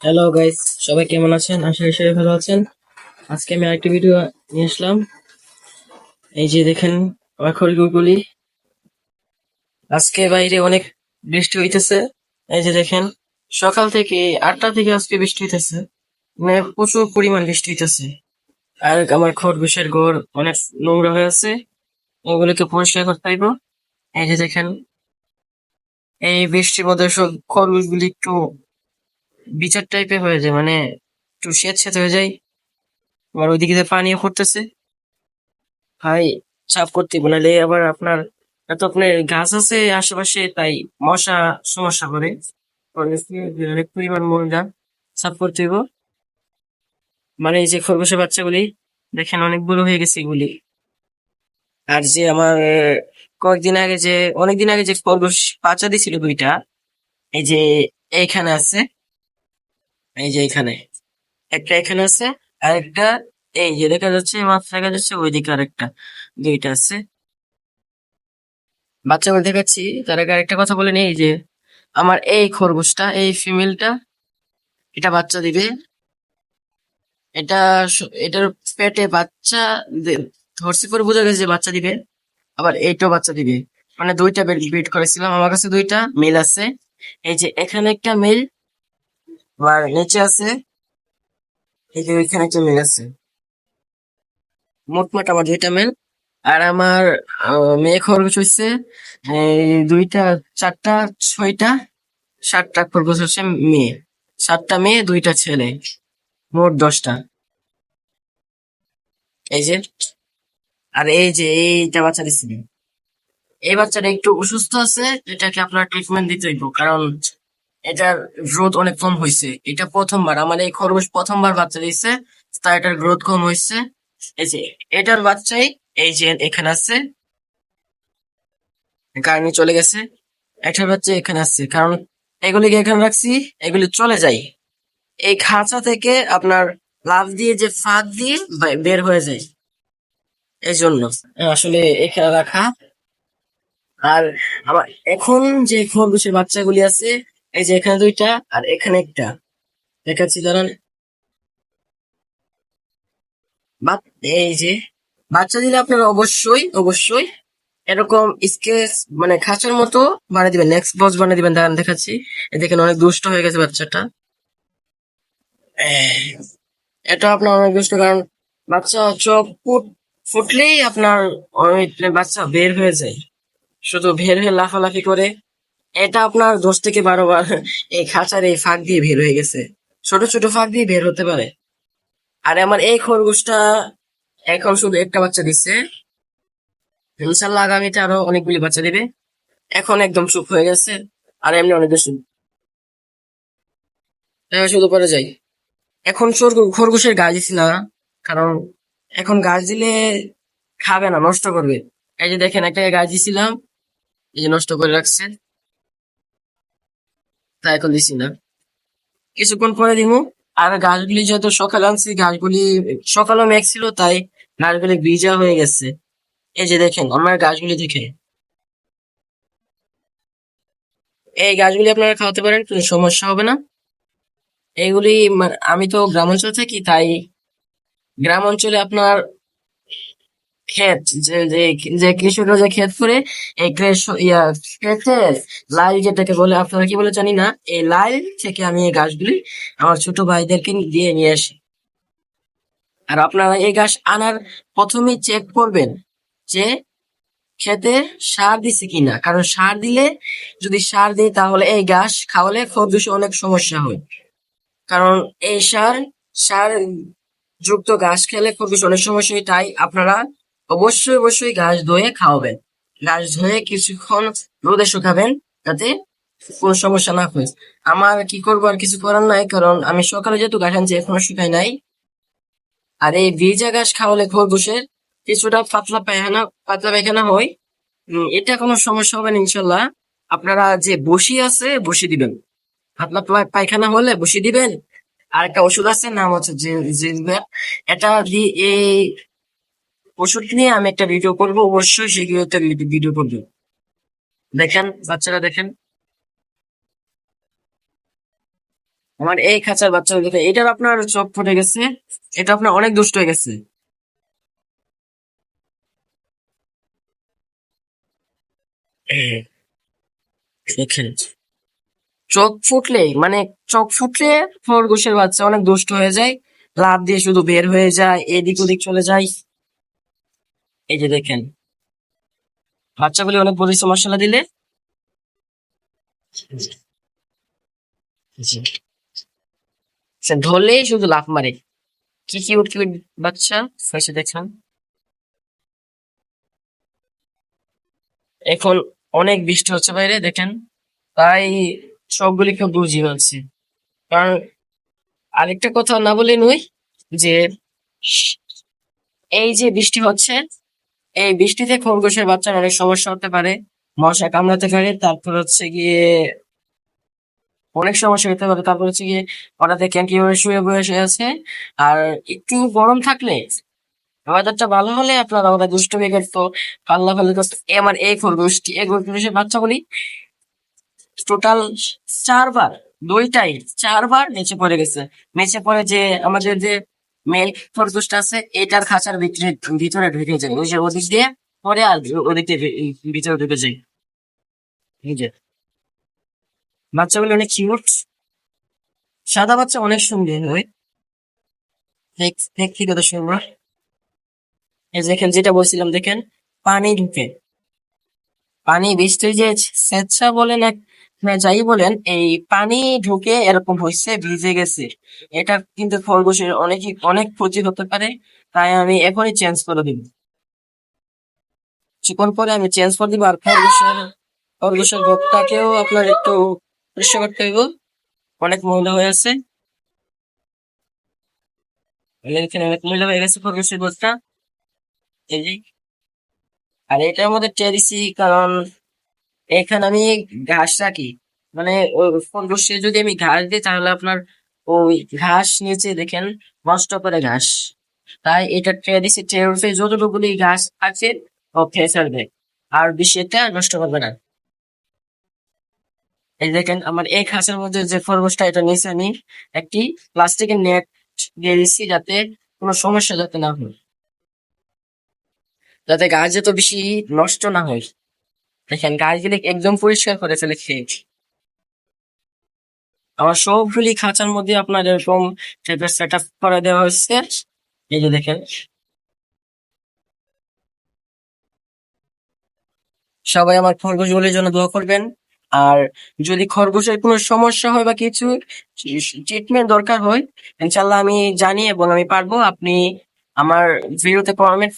Hello guys সবাই কেমন আছেন? আশা করি সবাই ভালো আছেন। আজকে আমি আরেকটি ভিডিও নিয়ে আসলাম। এই যে দেখেন, আমার খড়গুলি। আজকে বাইরে অনেক বৃষ্টি হইতেছে। এই যে দেখেন, সকাল থেকে আটটা থেকে আজকে বৃষ্টি হইতেছে। মানে প্রচুর পরিমাণ বৃষ্টি হইতেছে। আর আমার খরগোশের ঘর অনেক নোংরা হয়ে আছে। ওগুলোকে পরিষ্কার করতে হইব। এই যে দেখেন, এই বৃষ্টির মধ্যে সব খরগোশগুলি একটু বিচার টাইপের হয়ে যায় মানে একটু স্যাঁত স্যাঁত হয়ে যায়। আবার ওইদিকে পানিও করতেছে ভাই, সাফ করতে বানালে আবার আপনার, এত আপনার গাছ আছে আশেপাশে, তাই মশা সমস্যা করে। অনেক পরিমাণ ময়লা সাফ করতে হইব। মানে এই যে খরগোশের বাচ্চাগুলি, দেখেন অনেক বড় হয়ে গেছে এগুলি। আর যে আমার, কয়েকদিন আগে যে, অনেকদিন আগে যে খরগোশ বাচ্চা দিছিল দুইটা, এই যে এইখানে আছে। এই যে এখানে। একটা এখানে আছে আর একটা এই যে দেখা যাচ্ছে মাছ দেখা যাচ্ছে ওইদিকে আরেকটা, দুইটা আছে। বাচ্চাগুলো দেখাচ্ছি, তার আগে আরেকটা কথা বলে নেই যে আমার এই খরগোশটা, এই ফিমেলটা, এটা বাচ্চা দিবে। এটা এটার পেটে বাচ্চা ধরছি পরে বোঝা গেছে যে বাচ্চা দিবে, আবার এইটাও বাচ্চা দিবে। মানে দুইটা বিট করেছিলাম, আমার কাছে দুইটা মেল আছে। এই যে এখানে একটা মেল আর নিচে আছে। এই যে ওইখানে একটা মেল আছে। মোটমাট আমার দুইটা মেল আর আমার মেয়ে খরগোশ হচ্ছে দুইটা, চারটা, ছয়টা, সাতটা খরগোশ হচ্ছে মেয়ে। সাতটা মেয়ে, দুইটা ছেলে, মোট দশটা। এই যে, আর এই যে, এইটা বাচ্চা দিচ্ছি এই বাচ্চাটা একটু অসুস্থ আছে, এটাকে আপনার ট্রিটমেন্ট দিতে হইব, কারণ এটার গ্রোথ অনেক কম হয়েছে এটা প্রথমবার, আমার এই খরগোশ প্রথমবার বাচ্চা দিচ্ছে তাই এটার গ্রোথ কম হয়েছে এই যে, এটার বাচ্চাই এই যে এখানে আছে কারণে চলে গেছে। একটার বাচ্চা এখানে আছে, কারণ এগুলিকে এখানে রাখছি, এগুলি চলে যায়। এই খাঁচা থেকে আপনার লাভ দিয়ে যে ফাঁক দিয়ে বের হয়ে যায়। এই জন্য, আসলে এখানে রাখা। আর আমার এখন যে খরগোশের বাচ্চাগুলি আছে এই যে এখানে দুইটা, আর এখানে একটা। দেখাচ্ছি বাচ- এই যে। বাচ্চা দিলে আপনারা অবশ্যই অবশ্যই এরকম স্কেচ মানে খাঁচার মতো বানিয়ে দিবেন। নেক্সট বক্স বানিয়ে দিবেন, দাঁড়ান, দেখাচ্ছি। দেখেন, অনেক দুষ্ট হয়ে গেছে বাচ্চাটা। এটা আপনার অনেক দুষ্ট, কারণ বাচ্চা চোখ ফুট, ফুটলেই আপনার অনেক বাচ্চা বের হয়ে যায়। শুধু বের হয়ে লাফালাফি করে। এটা আপনার দশ থেকে বারো বার এই খাঁচার এই ফাঁক দিয়ে বের হয়ে গেছে। ছোট ছোট ফাঁক দিয়ে বের হতে পারে। আর আমার এই খরগোশটা এখন শুধু একটা বাচ্চা দিচ্ছে। ইনশাল্লাহ আগামীতে আরও অনেকগুলি বাচ্চা দিবে। এখন একদম চুপ হয়ে গেছে, আর এমনি অনেক বেশি। শুধু পরে যাই। এখন খরগোশের গাছ দিছি না, কারণ এখন গাছ দিলে খাবে না, নষ্ট করবে। এই যে দেখেন, একটা গাছ দিছিলাম, এই যে নষ্ট করে রাখছে তাই এখন দিছি না। কিছুক্ষণ পরে দিব আর গাছগুলি যেহেতু সকালে আনছি গাছগুলি সকালে মেঘ ছিল, তাই গাছগুলি ভিজা হয়ে গেছে। এই যে দেখেন, আমার গাছগুলি দেখে এই গাছগুলি আপনারা খাওয়াতে পারেন, কোনো সমস্যা হবে না। এইগুলি মা- আমি তো গ্রাম অঞ্চল থাকি, তাই গ্রাম অঞ্চলে আপনার ক্ষেত, যে যে কৃষকরা যে ক্ষেত করে, এই ইয়া, ক্ষেতে লাইল যেটাকে বলে, আপনারা কি বলে জানি না, এই লাইল থেকে আমি এই গাছগুলি আমার ছোট ভাইদেরকে দিয়ে নিয়ে আসি। আর আপনারা এই গাছ আনার প্রথমেই চেক করবেন যে খেতে সার দিছে কিনা। কারণ সার দিলে, যদি সার দিই তাহলে এই গাছ খাওয়ালে খরগোশ অনেক সমস্যা হয়। কারণ এই সার সার যুক্ত গাছ খেলে খরগোশ অনেক সমস্যা হয়। তাই আপনারা অবশ্যই অবশ্যই ঘাস ধুয়ে খাওয়াবেন। ঘাস ধুয়ে কিছুক্ষণ রোদে শুকাবেন যাতে কোনো সমস্যা না হয়। আমার কি করব আর কিছু করার নাই, কারণ আমি সকালে যেহেতু ঘাস আনছি, এখনও শুকাই নাই। আর এই ভিজা ঘাস খাওয়ালে খরগোশের কিছুটা পাতলা পায়খানা পাতলা পায়খানা হয়। এটা কোনো সমস্যা হবে না, ইনশাল্লাহ। আপনারা যে বসি আছে, বসি দিবেন। পাতলা পায়খানা হলে বসি দিবেন। আর একটা ওষুধ আছে, নাম হচ্ছে এটা দিয়ে এই ওষুধ নিয়ে আমি একটা ভিডিও করব, অবশ্যই সেগুলো একটা ভিডিও করব। দেখেন, বাচ্চারা দেখেন। আমার এই খাঁচার বাচ্চা দেখে এটার আপনার চোখ ফুটে গেছে, এটা আপনার অনেক দুষ্ট হয়ে গেছে। দেখেন, চোখ ফুটলেই মানে চোখ ফুটলে খরগোশের বাচ্চা অনেক দুষ্ট হয়ে যায় লাভ দিয়ে শুধু বের হয়ে যায়, এদিক ওদিক চলে যায়। এই যে দেখেন, বাচ্চাগুলি অনেক পরিশ্রম মশলা দিলে। ধরলেই শুধু লাফ মারে। কি কিউট কিউট বাচ্চা ফেসে দেখেন। এখন অনেক বৃষ্টি হচ্ছে বাইরে, দেখেন। তাই সবগুলিকে বুঝিয়ে ফেলছি কারণ আরেকটা কথা না বলে নই যে, এই যে বৃষ্টি হচ্ছে এই বৃষ্টিতে খরগোশের বাচ্চার অনেক সমস্যা হতে পারে, মশা কামড়াতে পারে, তারপর হচ্ছে গিয়ে অনেক সমস্যা হতে পারে। তারপর হচ্ছে গিয়ে ওরা দেখেন কীভাবে শুয়ে বসে আছে। আর একটু গরম থাকলে ওয়েদারটা ভালো হলে আপনারা আমাদের দুষ্ট হয়ে গেল তো পাল্লা ফেলে তো আমার এই খরগোশটি, এই খরগোশের বাচ্চাগুলি টোটাল চারবার, দুইটাই চারবার নিচে পড়ে গেছে। নিচে পড়ে যে আমাদের যে মেল খরগোশটা আছে এটার খাঁচার ভিতরে ভিতরে ঢুকে যায়। ওই যে ওদিক দিয়ে, পরে আর ওদিক ভিতরে ঢুকে যায়। এই যে। বাচ্চাগুলো অনেক কিউট সাদা বাচ্চা অনেক সুন্দর হয়। দেখ কথা সুন্দর। এই দেখেন, যেটা বলছিলাম, দেখেন, পানি ঢুকে। পানি বৃষ্টি যে স্বেচ্ছা বলেন এক না যাই বলেন, এই পানি ঢুকে এরকম হয়েছে ভিজে গেছে। এটা কিন্তু খরগোশের অনেক অনেক ক্ষতি হতে পারে, তাই আমি এখনই চেঞ্জ করে দিব। চিকন পরে আমি চেঞ্জ করে দিব, আর খরগোশের খরগোশের ভোগটাকেও আপনার একটু পরিষ্কার করতে হইব। অনেক ময়লা হয়ে আছে। এখানে অনেক ময়লা হয়ে গেছে খরগোশের ভোগটা। এই আর এটার মধ্যে টেরিসি কারণ এখানে আমি ঘাস রাখি। মানে খরগোশে যদি আমি ঘাস দিই, তাহলে আপনার ওই ঘাস নিচে দেখেন, নষ্ট করে ঘাস। তাই এটা ট্রে ট্রের উপরে যতটুকুলি ঘাস আছে, ও খেয়ে ফেলবে। আর বেশি এটা নষ্ট করবে না। এই দেখেন, আমার এই ঘাসের মধ্যে যে খরগোশটা, এটা নিচে আমি একটি প্লাস্টিকের নেট দিয়ে দিচ্ছি যাতে কোনো সমস্যা যাতে না হয়। যাতে গাছ যত বেশি নষ্ট না হয়। দেখেন গাছগুলি একদম পরিষ্কার করে ফেলে খেয়ে আমার সবগুলি খাঁচার মধ্যে আপনার এরকম টাইপের সেট আপ করে দেওয়া হয়েছে। এই যে দেখেন। সবাই আমার খরগোশগুলির জন্য দোয়া করবেন। আর যদি খরগোশের কোনো সমস্যা হয় বা কিছু ট্রিটমেন্ট দরকার হয় ইনশাল্লাহ আমি জানি এবং আমি পারব। আপনি আমার ভিডিওতে কমেন্ট